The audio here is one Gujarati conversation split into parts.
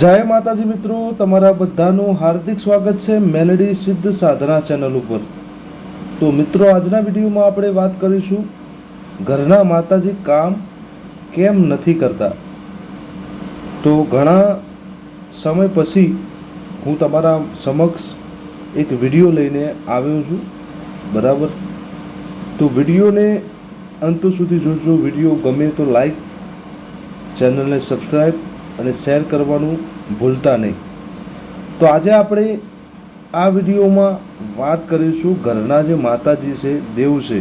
જય માતાજી મિત્રો, તમારા બધાનું હાર્દિક સ્વાગત છે મેલેડી સિદ્ધ સાધના ચેનલ ઉપર. તો મિત્રો, આજના વિડીયોમાં આપણે વાત કરીશું, ઘરના માતાજી કામ કેમ નથી કરતા? તો ઘણા સમય પછી હું તમારા સમક્ષ એક વીડિયો લઈને આવ્યો છું, બરાબર? તો વિડીયોને અંત સુધી જોજો, વીડિયો ગમે તો લાઈક ચેનલને સબસ્ક્રાઈબ અને શેર કરવાનું ભૂલતા નહીં. તો આજે આપણે આ વિડીયોમાં વાત કરીશું ઘરના જે માતાજી છે, દેવ છે,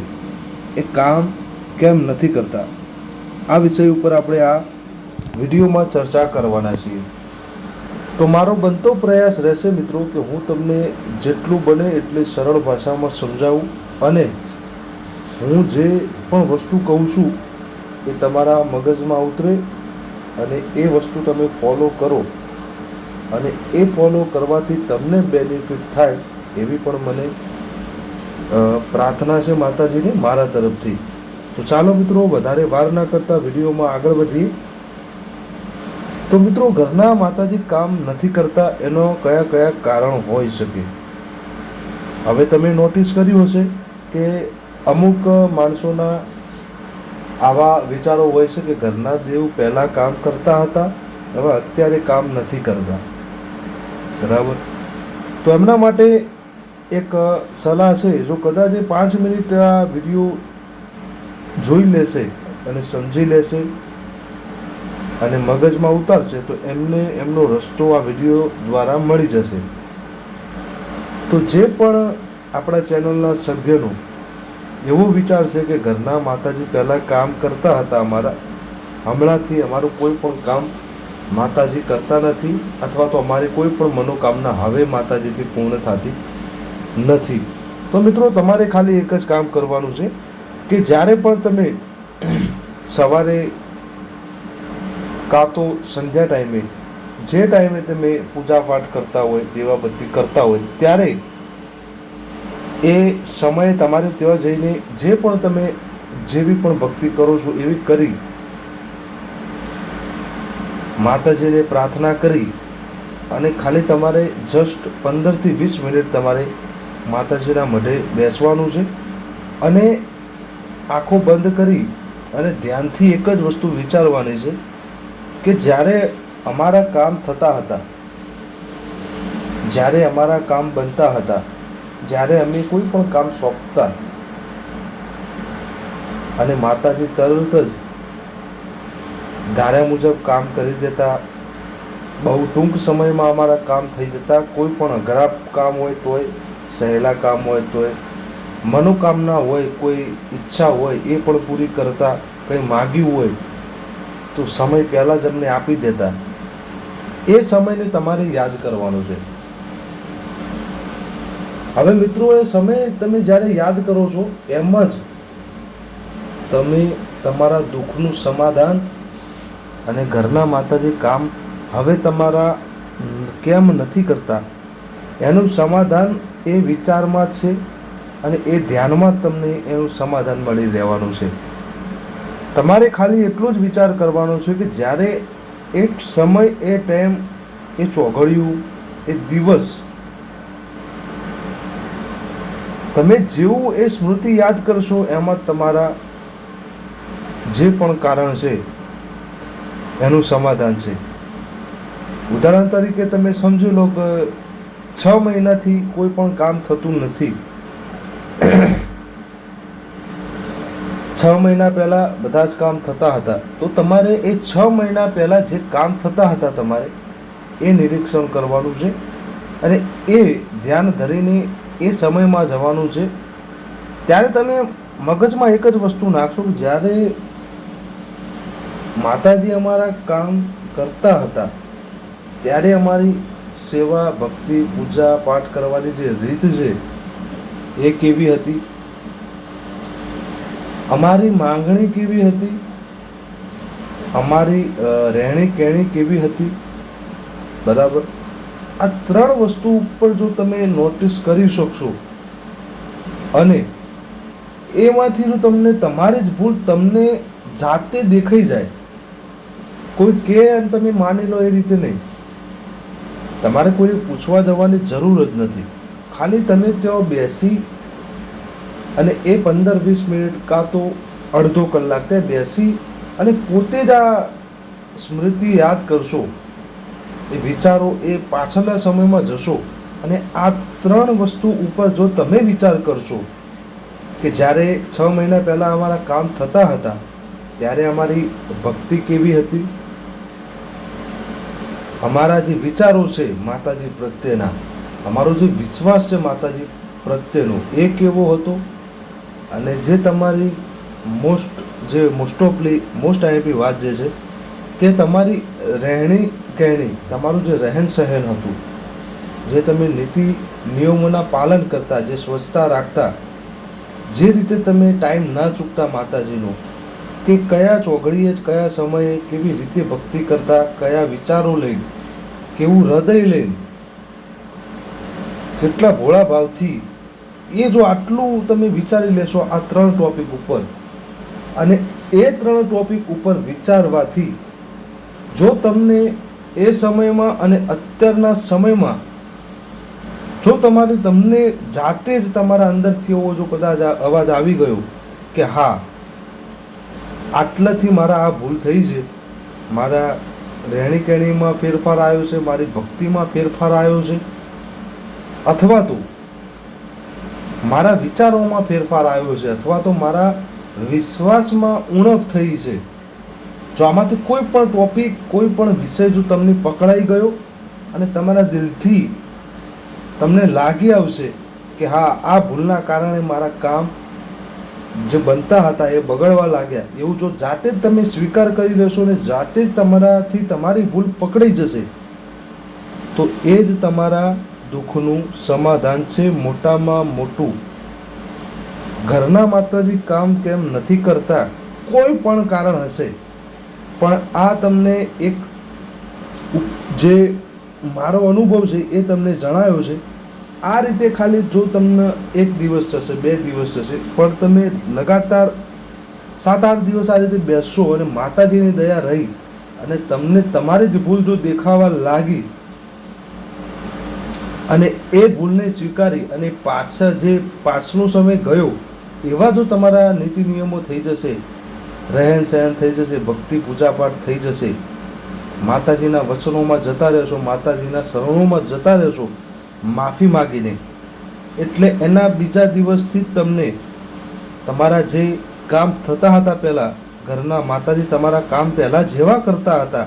એ કામ કેમ નથી કરતા? આ વિષય ઉપર આપણે આ વિડીયોમાં ચર્ચા કરવાના છીએ. તો મારો બનતો પ્રયાસ રહેશે મિત્રો કે હું તમને જેટલું બને એટલી સરળ ભાષામાં સમજાવું અને હું જે પણ વસ્તુ કહું છું એ તમારા મગજમાં ઉતરે અને એ વસ્તુ તમે ફોલો કરો. અને એ ફોલો કરવાથી તમને બેનિફિટ થાય એવી પણ મને પ્રાર્થના છે માતાજીની મારા તરફથી. તો ચાલો મિત્રો, વધારે વાર ના કરતા વિડીયોમાં આગળ વધીએ. તો મિત્રો, ઘરના માતાજી કામ નથી કરતા, એનો કયા કયા કારણ હોઈ શકે? હવે તમે નોટિસ કર્યું હશે કે અમુક માણસોના આવા વિચારો હોય છે કે ઘરના દેવ પહેલાં કામ કરતા હતા, હવે અત્યારે કામ નથી કરતા. બરાબર? તો એમના માટે એક સલાહ છે, જો કદાચ એ પાંચ મિનિટ આ વીડિયો જોઈ લેશે અને સમજી લેશે અને મગજમાં ઉતારશે, તો એમને એમનો રસ્તો આ વીડિયો દ્વારા મળી જશે. તો જે પણ આપણા ચેનલના સભ્યનો એવો વિચાર છે કે ઘરના માતાજી પહેલાં કામ કરતા હતા અમારા. હમણાંથી અમારું કોઈ પણ કામ માતાજી કરતા નથી અથવા તો અમારી કોઈ પણ મનોકામના હવે માતાજીથી પૂર્ણ થતી નથી. તો મિત્રો, તમારે ખાલી એક જ કામ કરવાનું છે કે જ્યારે પણ તમે સવારે કાં તો સંધ્યા ટાઈમે, જે ટાઈમે તમે પૂજા પાઠ કરતા હોય, દેવાબત્તી કરતા હોય, ત્યારે એ સમયે તમારે ત્યાં જઈને જે પણ તમે જેવી પણ ભક્તિ કરો છો એવી કરી. માતાજીને પ્રાર્થના કરી અને ખાલી તમારે જસ્ટ પંદરથી વીસ મિનિટ તમારે માતાજીના મઢે બેસવાનું છે અને આંખો બંધ કરી અને ધ્યાનથી એક જ વસ્તુ વિચારવાની છે કે જ્યારે અમારા કામ થતા હતા, જ્યારે અમારા કામ બનતા હતા જ્યારે અમે કોઈ પણ કામ સોંપતા અને માતાજી તરત જ ધાર્યા મુજબ કામ કરી દેતા, બહુ ટૂંક સમયમાં અમારા કામ થઈ જતા, કોઈ પણ અઘરા કામ હોય તોય, સહેલા કામ હોય તોય, મનોકામના હોય, કોઈ ઈચ્છા હોય એ પણ પૂરી કરતા, કંઈ માગ્યું હોય, તો સમય પહેલાં જ અમને આપી દેતા. એ સમયને તમારે યાદ કરવાનો છે. હવે મિત્રો, એ સમય તમે જ્યારે યાદ કરો છો, એમ જ તમે તમારા દુઃખનું સમાધાન અને ઘરના માતાજી કામ હવે તમારા કેમ નથી કરતા? એનું સમાધાન એ વિચારમાં છે અને એ ધ્યાનમાં તમને એનું સમાધાન મળી રહેવાનું છે. તમારે ખાલી એટલો જ વિચાર કરવાનો છે કે જ્યારે એક સમય, એ ટાઈમ એ ચોઘડિયું, એ દિવસ તમે જેવું એ સ્મૃતિ યાદ કરશો, એમાં તમારા જે પણ કારણ છે, એનું સમાધાન છે. ઉદાહરણ તરીકે તમે સમજી લો કે છ મહિનાથી કોઈ પણ કામ થતું નથી. છ મહિના પહેલાં બધા જ કામ થતા હતા. તો તમારે એ છ મહિના પહેલાં જે કામ થતા હતા તમારે, એ નિરીક્ષણ કરવાનું છે અને એ ધ્યાન ધરીને એ સમયમાં જવાનું છે. ત્યારે તમે મગજમાં એક જ વસ્તુ નાખશો કે જ્યારે માતાજી અમારા કામ કરતા હતા, ત્યારે અમારી સેવા, ભક્તિ, પૂજા, પાઠ કરવાની જે રીત છે, એ કેવી હતી? અમારી માંગણી કેવી હતી? અમારી રહેણી કહેણી કેવી હતી? બરાબર? આ ત્રણ વસ્તુ ઉપર જો તમે નોટિસ કરી શકશો, અને એમાંથી જો તમને તમારી જ ભૂલ તમને જાતે દેખાઈ જાય, કોઈ કે અને તમે માની લો એ રીતે નહીં. તમારે કોઈને પૂછવા જવાની જરૂર જ નથી. ખાલી તમે ત્યાં બેસી અને એ પંદર વીસ મિનિટ કાં તો અડધો કલાક ત્યાં બેસી અને પોતે જ આ સ્મૃતિ યાદ કરશો. એ વિચારો એ પાછળના સમયમાં જશો અને આ ત્રણ વસ્તુ ઉપર જો તમે વિચાર કરશો કે જ્યારે છ મહિના પહેલાં અમારા કામ થતા હતા, ત્યારે અમારી ભક્તિ કેવી હતી? અમારા જે વિચારો છે માતાજી પ્રત્યેના, અમારો જે વિશ્વાસ છે માતાજી પ્રત્યેનો, એ કેવો હતો? અને જે તમારી મોસ્ટ જે મોસ્ટ ઓફલી મોસ્ટ આઈપી વાત જે છે, કે તમારી રહેણી કહેણી તમારું જે રહેન સહેન હતું, જે તમે નીતિ નિયમોના પાલન કરતા, જે સ્વચ્છતા રાખતા, જે રીતે તમે ટાઈમ ના ચૂકતા માતાજીનો, કે કયા ચોઘડીએ કયા સમયે કેવી રીતે ભક્તિ કરતા, કયા વિચારો લઈને, કેવું હૃદય લઈને, કેટલા ભોળા ભાવથી, એ જો આટલું તમે વિચારી લેશો આ ત્રણ ટોપિક ઉપર, અને એ ત્રણ ટોપિક ઉપર વિચારવાથી, જો તમને એ સમયમાં અને અત્યારના સમયમાં જો તમારે તમને જાતે જ તમારા અંદરથી એવો જો કદાચ અવાજ આવી ગયો કે હા, આટલાથી મારા આ ભૂલ થઈ છે, મારા રહેણી કહેણીમાં ફેરફાર આવ્યો છે, મારી ભક્તિમાં ફેરફાર આવ્યો છે, અથવા તો મારા વિચારોમાં ફેરફાર આવ્યો છે, અથવા તો મારા વિશ્વાસમાં ઉણપ થઈ છે જો આમાંથી કોઈ પણ ટોપિક, કોઈ પણ વિષય જો તમને પકડાઈ ગયો અને તમારા દિલથી તમને લાગી આવશે કે હા, આ ભૂલના કારણે મારા કામ જે બનતા હતા એ બગડવા લાગ્યા, એવું જો જાતે જ તમે સ્વીકાર કરી લેશો ને જાતે જ તમારાથી તમારી ભૂલ પકડાઈ જશે, તો એ જ તમારા દુઃખનું સમાધાન છે મોટામાં મોટું. ઘરના માતાજી કામ કેમ નથી કરતા? કોઈ પણ કારણ હશે. પણ આ તમને એક જે મારો અનુભવ છે એ તમને જણાવ્યો છે. આ રીતે ખાલી જો તમને એક દિવસ થશે, બે દિવસ થશે, પણ તમે લગાતાર સાત આઠ દિવસ આ રીતે બેસશો અને માતાજીની દયા રહી અને તમને તમારી જ ભૂલ જો દેખાવા લાગી અને એ ભૂલને સ્વીકારી અને પાછળ જે પાછલો સમય ગયો, એવા જો તમારા નીતિ નિયમો થઈ જશે રહેન સહેન થઈ જશે, ભક્તિ પૂજાપાઠ થઈ જશે. માતાજીના વચનોમાં જતા રહેશો, માતાજીના શરણોમાં જતા રહેશો, માફી માગીને. એટલે એના બીજા દિવસથી તમને તમારા જે કામ થતા હતા પહેલાં, ઘરના માતાજી તમારા કામ પહેલાં જેવા કરતા હતા,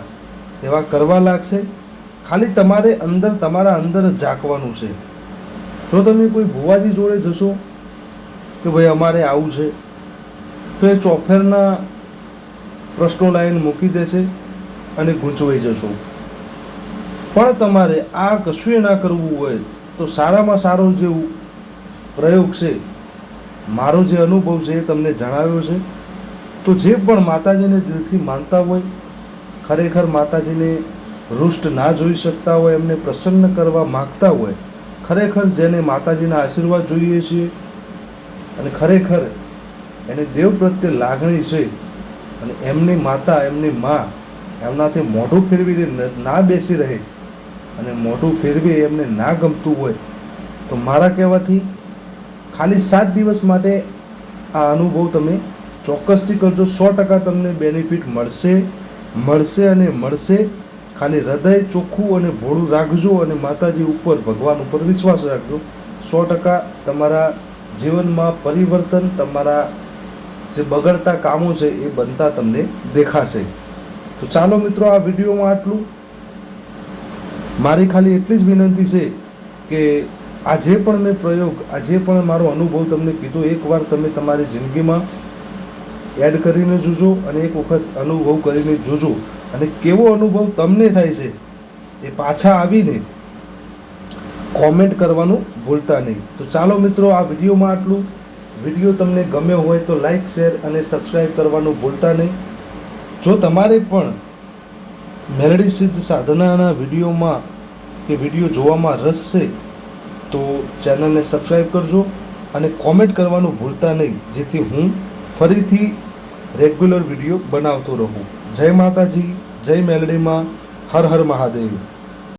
એવા કરવા લાગશે. ખાલી તમારે અંદર, તમારા અંદર ઝાંકવાનું છે. જો તમે કોઈ ભુવાજી જોડે જશો કે ભાઈ અમારે આવું છે? તો એ ચોફેરના પ્રશ્નો લાઈન મૂકી દેશે અને ગૂંચવાઈ જશો. પણ તમારે આ કશું ના કરવું હોય તો સારામાં સારો જે પ્રયોગ છે, મારો જે અનુભવ છે એ તમને જણાવ્યો છે. તો જે પણ માતાજીને દિલથી માનતા હોય, ખરેખર માતાજીને રૂષ્ટ ના જોઈ શકતા હોય, એમને પ્રસન્ન કરવા માગતા હોય, ખરેખર જેને માતાજીના આશીર્વાદ જોઈએ છીએ અને ખરેખર એને દેવ પ્રત્યે લાગણી છે. અને એમની માતા, એમની મા એમનાથી મોઢું ફેરવીને ના બેસી રહે. અને મોઢું ફેરવી એમને ના ગમતું હોય. તો મારા કહેવાથી ખાલી સાત દિવસ માટે આ અનુભવ તમે ચોક્કસથી કરજો. સો ટકા તમને બેનિફિટ મળશે મળશે અને મળશે. ખાલી હૃદય ચોખ્ખું અને ભોળું રાખજો અને માતાજી ઉપર, ભગવાન ઉપર વિશ્વાસ રાખજો. સો ટકા તમારા જીવનમાં પરિવર્તન, તમારા જે બગડતા કામો છે એ બનતા તમને દેખાશે. તો ચાલો મિત્રો આ વિડીયોમાં આટલું. મારી ખાલી એટલી જ વિનંતી છે કે આ જે પણ મેં પ્રયોગ આ જે પણ મારો અનુભવ તમને કીધો. એકવાર તમે તમારી જિંદગીમાં એડ કરીને જોજો અને એક વખત અનુભવ કરીને જોજો. અને કેવો અનુભવ તમને થાય છે એ પાછા આવીને કોમેન્ટ કરવાનું ભૂલતા નહીં. તો ચાલો મિત્રો આ વિડીયોમાં આટલું. વીડિયો તમને ગમ્યો હોય તો લાઈક, શેર અને સબસ્ક્રાઈબ કરવાનું ભૂલતા નહીં. જો તમારે પણ મેલડી સિદ્ધ સાધનાના વિડીયોમાં કે વીડિયો જોવામાં રસ છે, તો ચેનલને સબસ્ક્રાઈબ કરજો અને કોમેન્ટ કરવાનું ભૂલતા નહીં, જેથી હું ફરીથી રેગ્યુલર વીડિયો બનાવતો રહું. જય માતાજી, જય મેલડીમાં હર હર મહાદેવ.